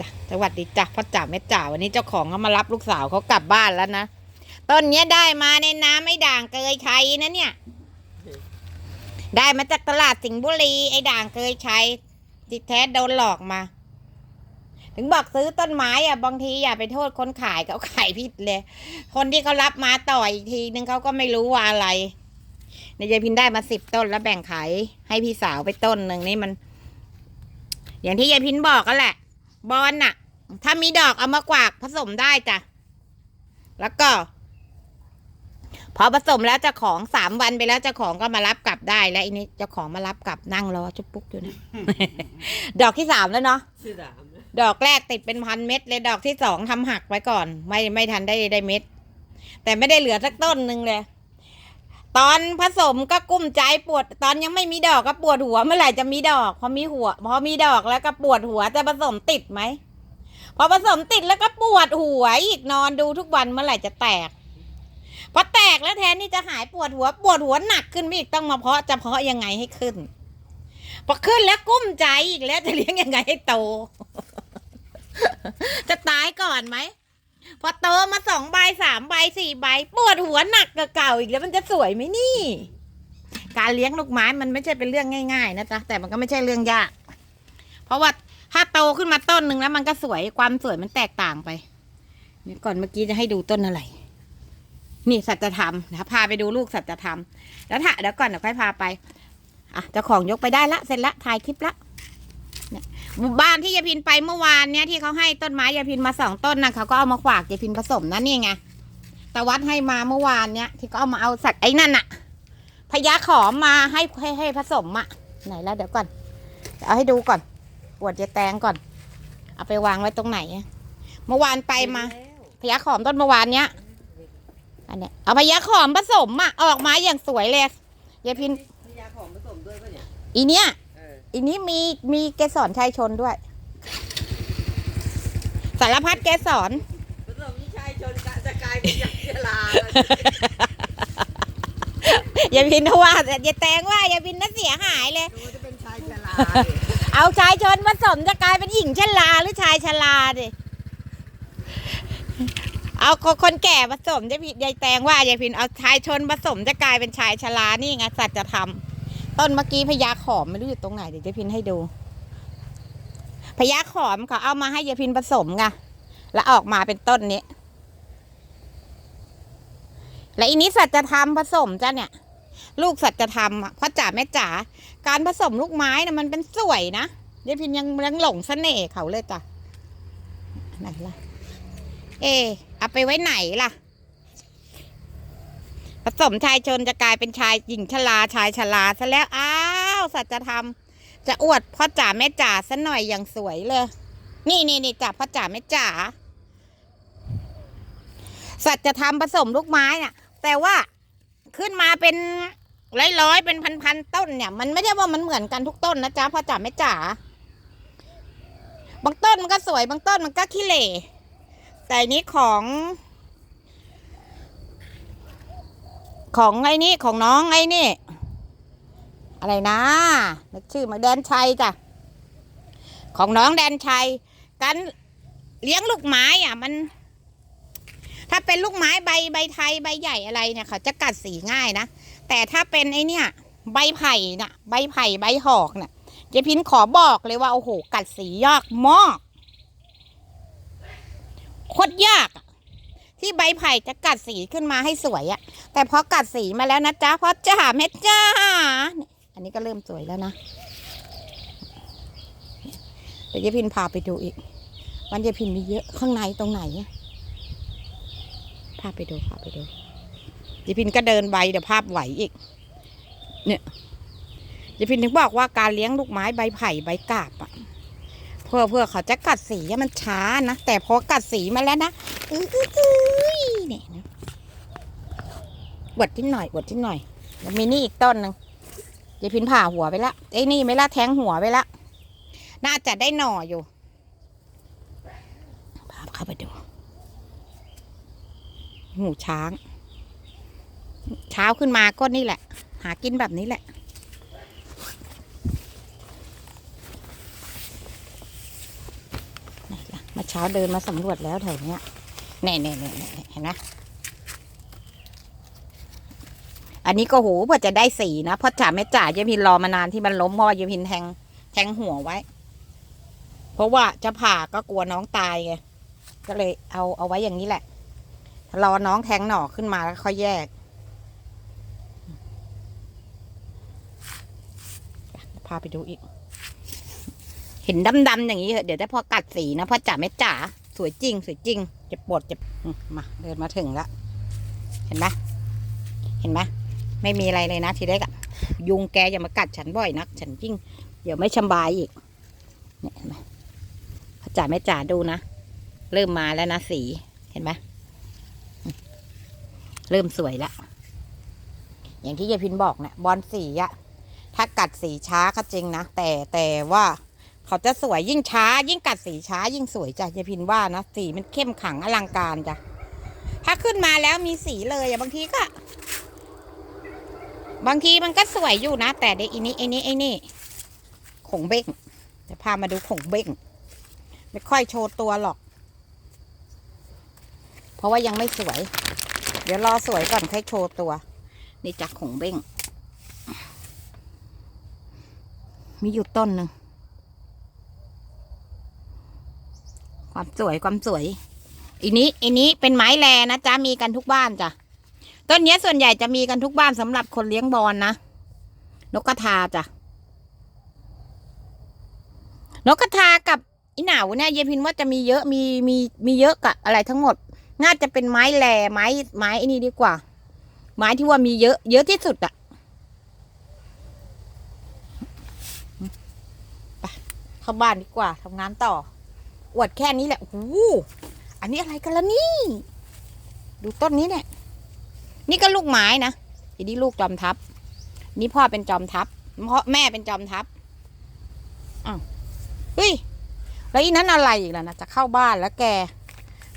จ้ะสวัสดีจ้ะพ่อจ๋าแม่จ๋าวันนี้เจ้าของเขามารับลูกสาวเขากลับบ้านแล้วนะต้นเนี้ยได้มาในน้ำไม่ด่างเกยชัยนะเนี่ย ได้มาจากตลาดสิงห์บุรีไอ้ด่างเกยชัยที่แท้โดนหลอกมา ถึงบอกซื้อต้นไม้อะบางทีอย่าไปโทษคนขายเขาขายผิดเลย คนที่เขารับมาต่ออีกทีนึงเขาก็ไม่รู้ว่าอะไรในยายพินได้มาสิบต้นแล้วแบ่งขายให้พี่สาวไปต้นหนึ่งนี่มัน อย่างที่ยายพินบอกก็แหละ บอลน่ะ ถ้ามีดอกเอามากวากผสมได้จ้ะ แล้วก็ พอผสมแล้วเจ้าของสามวันไปแล้วเจ้าของก็มารับกลับได้แล้วอันนี้เจ้าของมารับกลับนั่งรอจุ๊บปุ๊กอยู่นะ ดอกที่สามแล้วเนาะชื่อสามนะดอกแรกติดเป็นพันเม็ดเลยดอกที่สองทำหักไว้ก่อน ไม่ไม่ทันได้ได้เม็ด แต่ไม่ได้เหลือสักต้นหนึ่งเลย ตอนผสมก็กุ้มใจปวด ตอนยังไม่มีดอกก็ปวดหัวเมื่อไหร่จะมีดอก พอมีหัว พอมีดอกแล้วก็ปวดหัวจะผสมติดไหมพอผสมติดแล้วก็ปวดหัวอีกนอนดูทุกวันเมื่อไหร่จะแตกพอแตกแล้วแทนที่จะหายปวดหัว ปวดหัวหนักขึ้นไปอีกต้องมาเพาะจะเพาะยังไงให้ขึ้นพอขึ้นแล้วกุ้มใจอีกแล้วจะเลี้ยงยังไงให้โต จะตายก่อนไหม พอโตมาสองใบสามใบสี่ใบปวดหัวหนักกว่าเก่าอีกแล้วมันจะสวยไหมนี่ การเลี้ยงลูกไม้มันไม่ใช่เป็นเรื่องง่ายๆนะจ๊ะแต่มันก็ไม่ใช่เรื่องยาก เพราะว่าถ้าโตขึ้นมาต้นหนึ่งแล้วมันก็สวยความสวยมันแตกต่างไปนี่ก่อนเมื่อกี้จะให้ดูต้นอะไร นี่สัจธรรมนะพาไปดูลูกสัจธรรม แล้วถ้าเดี๋ยวก่อนเดี๋ยวค่อยพาไปอะเจ้าของยกไปได้ละเสร็จละถ่ายคลิปละ บ้านที่ยายพินไปเมื่อวานเนี่ยที่เขาให้ต้นไม้ยายพินมาสองต้นนะเขาก็เอามาฝากยายพินผสมนะนี่ไงตะวัดให้มาเมื่อวานเนี่ยที่เขาเอามาเอาสัตว์ไอ้นั่นอะพญาขอมมาให้ให้ให้ผสมอะไหนแล้วเดี๋ยวก่อนเดี๋ยวเอาให้ดูก่อนปวดจะแตงก่อน เอาไปวางไว้ตรงไหนอะเมื่อวานไปมาพญาขอมต้นเมื่อวานเนี้ยอันเนี้ยเอาพญาขอมผสมอะออกมาอย่างสวยเลยยายพินมียาของผสมด้วยป่ะเนี่ยอีเนี้ยเอออีนี้มีมีเกสรชายชนด้วย สารพัดเกสรผสมที่ชายชนกะจะกลายเป็นยาเชลาแล้วอย่าพินว่าอย่าแตงว่าอย่าพินน่ะเสียหายเลย ดูจะเป็นชายเชลาเอาชายชนผสมจะกลายเป็นหญิงชราหรือชายชราดิเอาคนคนแก่ผสมจะพินยายแตงว่าอย่าพินเอาชายชนผสมจะกลายเป็นชายชรานี่ไงสัจธรรม ต้นเมื่อกี้พญาขอมไม่รู้อยู่ตรงไหนเดี๋ยวจะพินให้ดูพญาขอมเขาเอามาให้ยายพินผสมไงแล้วออกมาเป็นต้นนี้ และอีนี้สัจธรรมผสมจ้ะเนี่ย ลูกสัจธรรมอะพ่อจ๋าแม่จ๋าการผสมลูกไม้นะมันเป็นสวยนะยายพินยังยังหลงเสน่ห์เขาเลยจ้ะไหนล่ะ เอเอาไปไว้ไหนล่ะ สมชายชนจะกลายเป็นชายหญิงชราชายชราซะแล้ว อ้าว สัจธรรม จะอวดพ่อจ๋าแม่จ๋าซะหน่อยอย่างสวยเลย นี่นี่นี่จ้ะพ่อจ๋าแม่จ๋าสัจธรรมผสมลูกไม้น่ะ แต่ว่าขึ้นมาเป็นร้อยๆเป็นพันๆต้นเนี่ย มันไม่ได้ว่ามันเหมือนกันทุกต้นนะจ๊ะพ่อจ๋าแม่จ๋าบางต้นมันก็สวยบางต้นมันก็ขี้เหร่แต่นนี้ของ ของไอ้นี่ของน้องไอ้นี่ อะไรนะนึกชื่อมาแดนชัยจ้ะของน้องแดนชัยการเลี้ยงลูกไม้อะมัน ถ้าเป็นลูกไม้ใบใบไทยใบใหญ่อะไรเนี่ยเขาจะกัดสีง่ายนะแต่ถ้าเป็นไอ้เนี่ย ใบไผ่น่ะ ใบไผ่ใบหอกน่ะเจพินขอบอกเลยว่าโอ้โหกัดสียากมากโคตรยากอะ ที่ใบไผ่จะกัดสีขึ้นมาให้สวยอะแต่พอกัดสีมาแล้วนะจ๊ะพอจ้าเม็ดจ้าอันนี้ก็เริ่มสวยแล้วนะเดี๋ยวเจพินพาไปดูอีก วันเจพินมีเยอะข้างในตรงไหนพาไปดูพาไปดูยายพินก็เดินไปเดี๋ยวภาพไหวอีก เนี่ยยายพินถึงบอกว่าการเลี้ยงลูกไม้ใบไผ่ใบกาบอะ เพื่อเพื่อเขาจะกัดสีมันช้านะ แต่พอกัดสีมาแล้วนะอื้ออื้ออื้อเนี่ยนะบดที่หน่อยบดที่หน่อยแล้วมีนี่อีกต้นหนึ่งยายพินผ่าหัวไปละไอ้นี่ไม่ละแทงหัวไปละน่าจะได้หน่ออยู่พาเข้าไปดู หูช้าง เช้าขึ้นมาก็นี่แหละ หากินแบบนี้แหละ ไหน มาเช้าเดินมาสำรวจแล้วแถวเนี้ยแน่แน่แน่แน่เห็นไหมอันนี้ก็โหเพื่อจะได้สีนะเพราะจ่าแม่จ่าเยายพินรอมานานที่มันล้มเพราะว่าเยายพินแทงแทงหัวไว้ เพราะว่าจะผ่าก็กลัวน้องตายไงก็เลยเอาเอาไว้อย่างนี้แหละรอน้องแทงหน่อขึ้นมาแล้วค่อยแยกพาไปดูอีก เห็นดำๆอย่างนี้เดี๋ยวได้พอกัดสีนะพ่อจ๋าแม่จ๋าสวยจริง สวยจริงเจะปวดเจะมาเดินมาถึงแล้วเห็นไหมเห็นไหมไม่มีอะไรเลยนะทีแรกอะยุงแกอย่ามากัดฉันบ่อยนัก ฉันยิ่งเดี๋ยวไม่สบายอีกเนี่ยเห็นไหมพ่อจ๋าแม่จ๋าดูนะเริ่มมาแล้วนะสีเห็นไหมเริ่มสวยแล้วอย่างที่ยายพินบอกเนี่ยบอลสีอะถ้ากัดสีช้าก็จริงนะแต่แต่ว่า เขาจะสวยยิ่งช้า ยิ่งกัดสีช้า ยิ่งสวยจ้ะยายพินว่านะสีมันเข้มขังอลังการจ้ะถ้าขึ้นมาแล้วมีสีเลยอะบางทีก็ บางทีมันก็สวยอยู่นะ แต่เดี๋ยวอีนี้ไอ้นี้ไอ้นี่ขงเบ้งจะพามาดูขงเบ้งไม่ค่อยโชว์ตัวหรอก เพราะว่ายังไม่สวย เดี๋ยวรอสวยก่อนค่อยโชว์ตัว นี่จากขงเบ้งมีอยู่ต้นหนึ่ง ความสวยความสวยอีนี้อีนี้เป็นไม้แลนะจ๊ะมีกันทุกบ้านจ้ะต้นนี้ส่วนใหญ่จะมีกันทุกบ้านสำหรับคนเลี้ยงบอลนะนกกระทาจ้ะนกกระทากับอีหนาวเนี่ยเยพินว่าจะมีเยอะมีมีมีเยอะกับอะไรทั้งหมด น่าจะเป็นไม้แลไม้ไม้ไอ้นี่ดีกว่า ไม้ที่ว่ามีเยอะ เยอะที่สุดอะไปเข้าบ้านดีกว่าทำงานต่อ อวดแค่นี้แหละโอ้โหอันนี้อะไรกันล่ะนี่ ดูต้นนี้เนี่ย นี่ก็ลูกไม้นะอันนี้ลูกจอมทัพ นี่พ่อเป็นจอมทัพเพ่อแม่เป็นจอมทัพอ้าวเฮ้ย แล้วอีนั้นอะไรอีกล่ะนะจะเข้าบ้านแล้วแก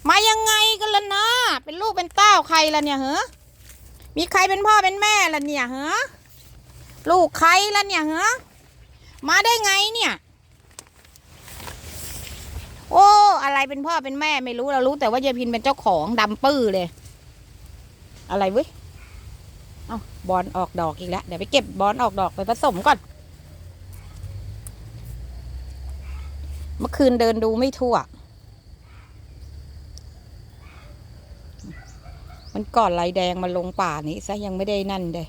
มายังไงกันล่ะนะ เป็นลูกเป็นเต้าใครล่ะเนี่ยเหรอมีใครเป็นพ่อเป็นแม่ล่ะเนี่ยเหรอลูกใครล่ะเนี่ยเหรอมาได้ไงเนี่ย โอ้ อะไรเป็นพ่อเป็นแม่ไม่รู้เรารู้แต่ว่ายายพินเป็นเจ้าของดำปื้อเลย อะไรเว้ยเอาบอลออกดอกอีกแล้วเดี๋ยวไปเก็บบอลออกดอกไปผสมก่อน เมื่อคืนเดินดูไม่ทั่ว มันก่อนลายแดงมาลงป่านี้ซะยังไม่ได้นั่นเลย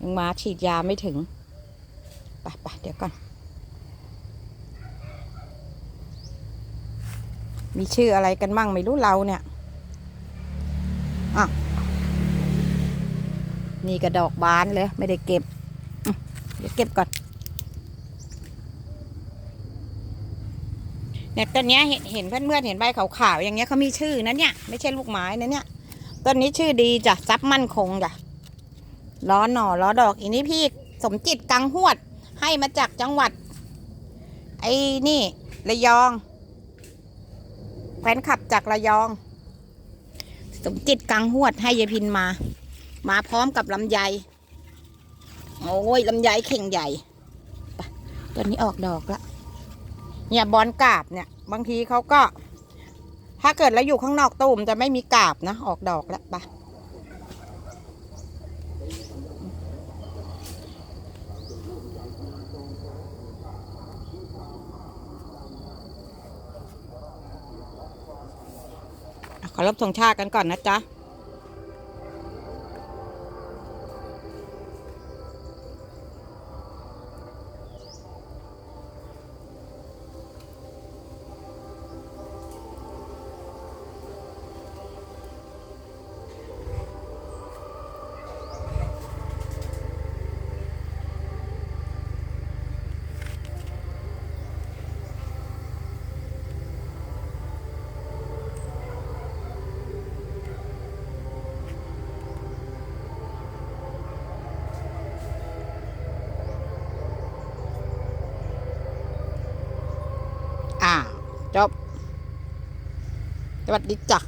ยังมาฉีดยาไม่ถึง ไปไปเดี๋ยวก่อน มีชื่ออะไรกันมั่งไม่รู้เราเนี่ยอะนี่กระดอกบานเลยไม่ได้เก็บ เดี๋ยวเก็บก่อน เนี่ยต้นนี้เห็นเห็นเพื่อนๆเห็นใบขาวๆอย่างเงี้ยเขามีชื่อนะเนี่ย ไม่ใช่ลูกไม้นะเนี่ยต้นนี้ชื่อดีจ้ะซับมั่นคงจ้ะล้อหน่อล้อดอกอีนี้พี่สมจิตกังหวด ให้มาจากจังหวัด ไอ้นี่ระยอง แฟนขับจากระยอง สมจิตกังหวดให้ยายพินมา มาพร้อมกับลำไยโอ้ยลำไยเข่งใหญ่ตัวนี้ออกดอกละเนี่ยบอลกาบเนี่ย บางทีเขาก็ ถ้าเกิดเราอยู่ข้างนอกตู้มจะไม่มีกาบนะ ออกดอกแล้วปะ ขอรับธงชาติกันก่อนนะจ๊ะ จบ สวัสดีจ้ะ